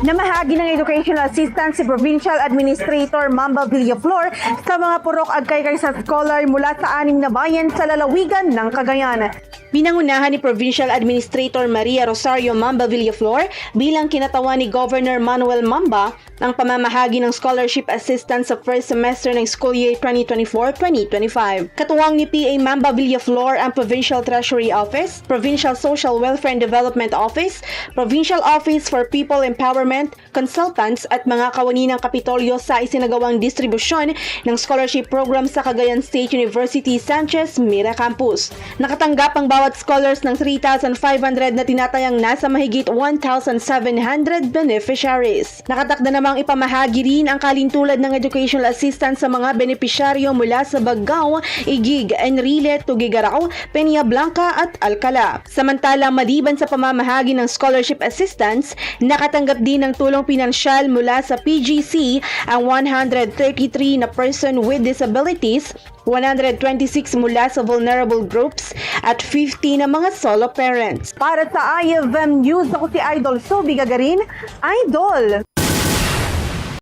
Namahagi ng educational assistance si Provincial Administrator Mamba Villaflor sa mga purok agkay kay sa scholar mula sa anim na bayan sa lalawigan ng Cagayan. Pinangunahan ni Provincial Administrator Maria Rosario Mamba Villaflor bilang kinatawan ni Governor Manuel Mamba ang pamamahagi ng scholarship assistance sa first semester ng school year 2024-2025. Katuwang ni PA Mamba Villaflor ang Provincial Treasury Office, Provincial Social Welfare and Development Office, Provincial Office for People Empowerment, consultants at mga kawani ng Kapitolyo sa isinagawang distribusyon ng scholarship program sa Cagayan State University Sanchez Mira Campus. Nakatanggap ang bawat scholars ng 3,500 na tinatayang nasa mahigit 1,700 beneficiaries. Nakatakda namang ipamahagi rin ang kalintulad ng educational assistance sa mga benepisyaryo mula sa Baggao, Igig, Enrile, Tugigaraw, Peña Blanca at Alcala. Samantala, maliban sa pamamahagi ng scholarship assistance, nakatanggap din ng tulong pinansyal mula sa PGC ang 133 na person with disabilities 126 mula sa vulnerable groups at 50 na mga solo parents. Para sa IFM News, ako si Idol Sobi Gagarin. Idol!